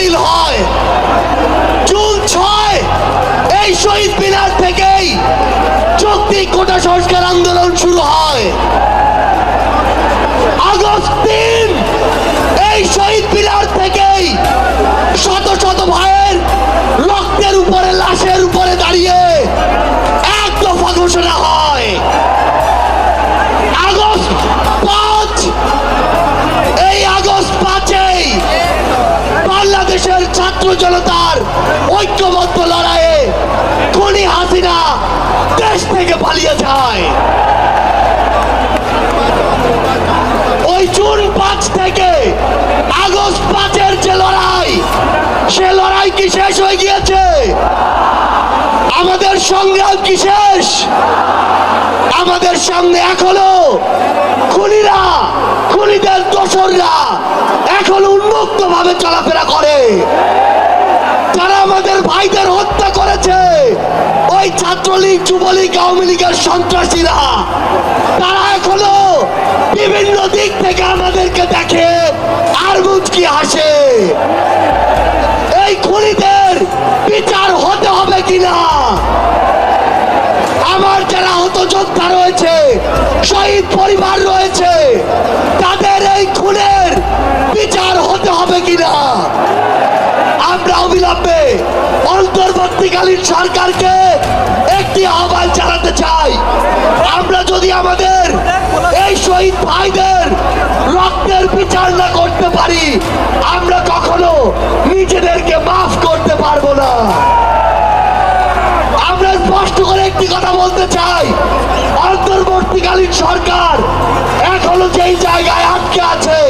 বাতিল হয়। জুন ছয়, এই শহীদ মিনার থেকেই চুক্তি কোটা সংস্কার আন্দোলন শুরু হয়। আগস্ট তিন, এই শহীদ মিনার শেষ হয়ে গিয়েছে। আমাদের সংগ্রাম কি শেষ? আমাদের সামনে এখনও খুনিরা, খুনিদের দোসররা এখনও উন্মুক্ত ভাবে চলাফেরা করে। তারা আমাদের ভাইদের হত্যা করেছে, ওই ছাত্রলীগ, যুবলীগ, আওয়ামী লীগের সন্ত্রাসীরা, তারা এখনও বিভিন্ন দিক থেকে আমাদেরকে দেখে আর মুচকি হাসে এই খুনিদের বিচার হতে হবে কিনা আমার যারা হত যোদ্ধা রয়েছে, শহীদ পরিবার রয়েছে। তাদের এই খুনের বিচার হতে হবে কিনা? আমরা অবিলম্বে অন্তর্বর্তীকালীন সরকারকে একটি আহ্বান জানাতে চাই। আমরা যদি আমাদের এই শহীদ ভাইদের রক্তের বিচার না করতে পারি, আমরা কখনো নিজেদেরকে মাফ করতে পারব না আমরা স্পষ্ট করে একটি কথা বলতে চাই, অন্তর্বর্তীকালীন সরকার এখনও যেই জায়গায় আটকে আছে,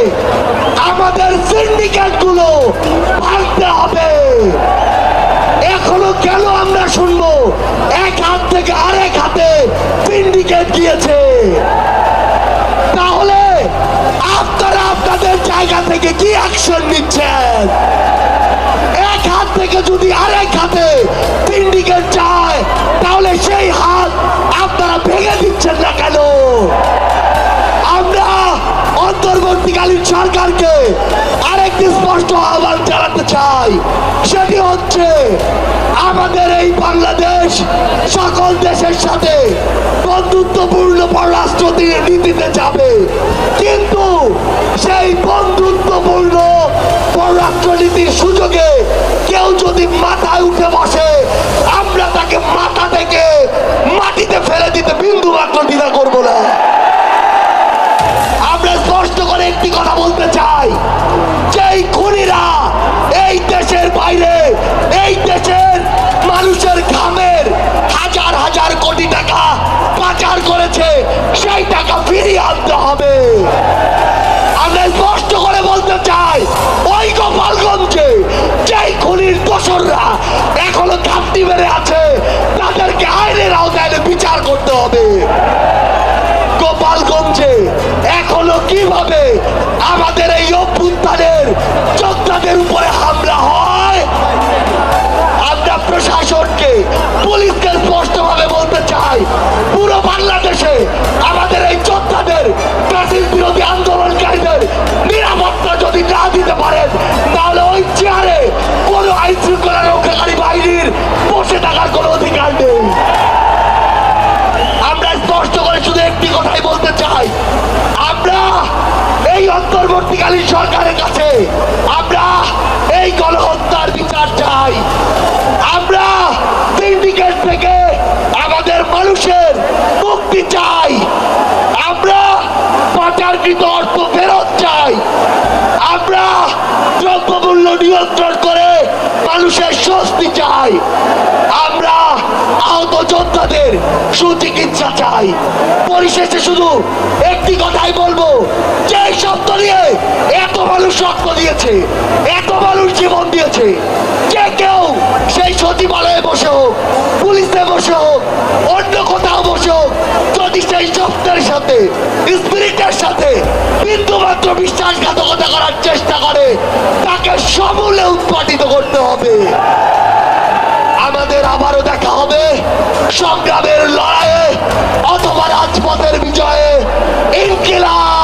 আমাদের সিন্ডিকেটগুলো ভাঙতে হবে। এখনও কেন আমরা শুনব, এক হাত থেকে আরেক হাতে সিন্ডিকেট গিয়েছে? চাই সেটি হচ্ছে আমাদের এই বাংলাদেশ সকল দেশের সাথে বন্ধুত্বপূর্ণ পররাষ্ট্র দিয়ে নীতিতে যাবে। কিন্তু সেই বন্ধুত্বপূর্ণ পররাষ্ট্রনীতির সুযোগে কেউ যদি মাথায় উঠে বসে, আমরা তাকে মাথা থেকে মাটিতে ফেলে দিতে দ্রব্যমূল্য নিয়ন্ত্রণ করে মানুষের স্বস্তি চাই। আমরা আহত যোদ্ধাদের সুচিকিৎসা চাই। পরিশেষে শুধু একটি কথাই বলব যে শব্দ নিয়ে এত মানুষ রক্ত দিয়েছে, এত মানুষ জীবন দিয়েছে, যে কেউ সেই সচিবালয়ে বসে হোক, পুলিশে বসে হোক, অন্য কোথাও বসে হোক, যদি সেই শব্দের সাথে, স্পিরিটের সাথে বিন্দু মাত্র বিশ্বাসঘাতকতা করার চেষ্টা করে তাকে সমলে উৎপাটিত করতে হবে। আমাদের আবারও দেখা হবে সংগ্রামের লড়াইয়ে অথবা রাজপথের বিজয়ে। ইনকিলাব!